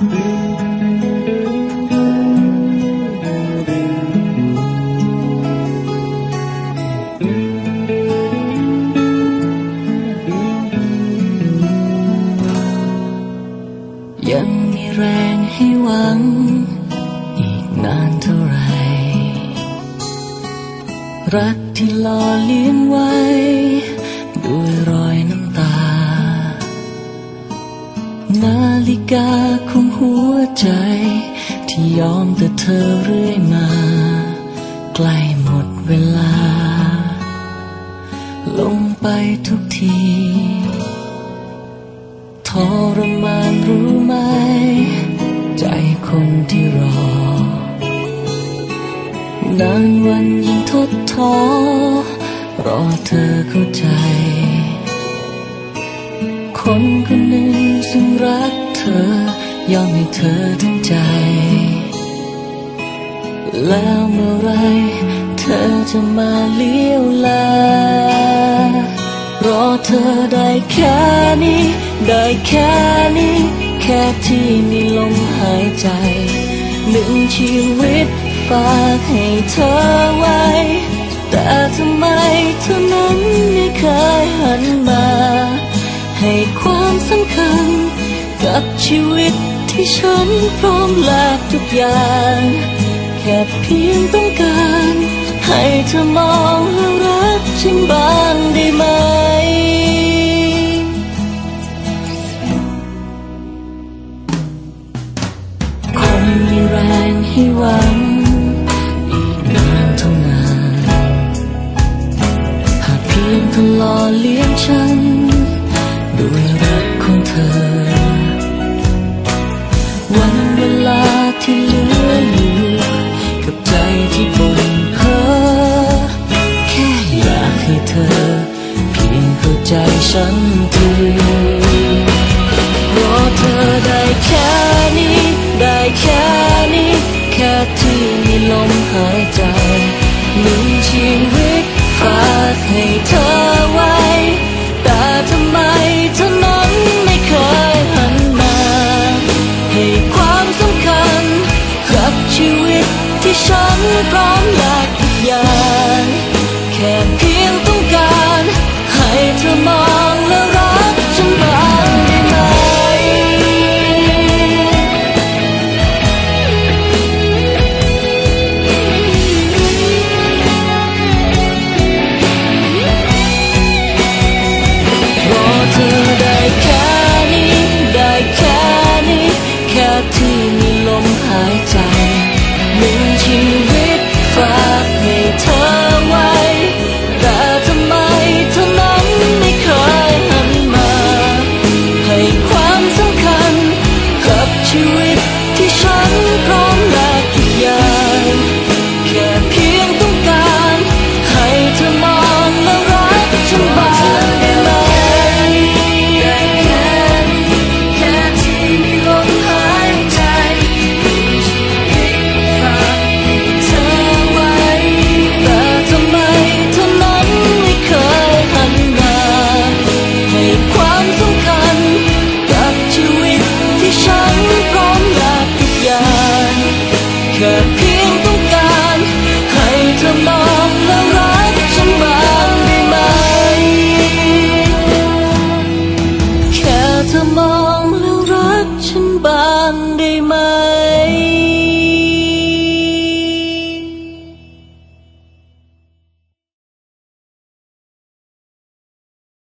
ยังมีแรงให้หวัง อีกนานเท่าไร รักที่หล่อเลี้ยงไว้ ด้วยรอยน้ำตา นาฬิกาของหัวใจ ที่ยอมแต่เธอเรื่อยมา ใกล้หมดเวลา ลงไปทุกทีทรมานรู้ไหม ใจคนที่รอนานวันยิ่งทดท้อรอเธอเข้าใจ คนคนหนึ่งซึ่งรักเธอยอมให้เธอทั้งใจ แล้วเมื่อไรเธอจะมาเลี้ยวแลรอเธอได้แค่นี้ ได้แค่นี้ แค่ที่มีลมหายใจ หนึ่งชีวิตฝากให้เธอไว้ แต่ทำไมเธอนั้นไม่เคยหันมา ให้ความสำคัญ กับชีวิตที่ฉันพร้อมแลกทุกอย่าง แค่เพียงต้องการ ให้เธอมองและรักฉันบ้างได้ไหม ใจมชีวิตฝากให้เธอไว้ แต่ทำไมเธอนั้นไม่เคยหันมา ให้ความสำคัญกับชีวิตที่ฉันรอ I. disappear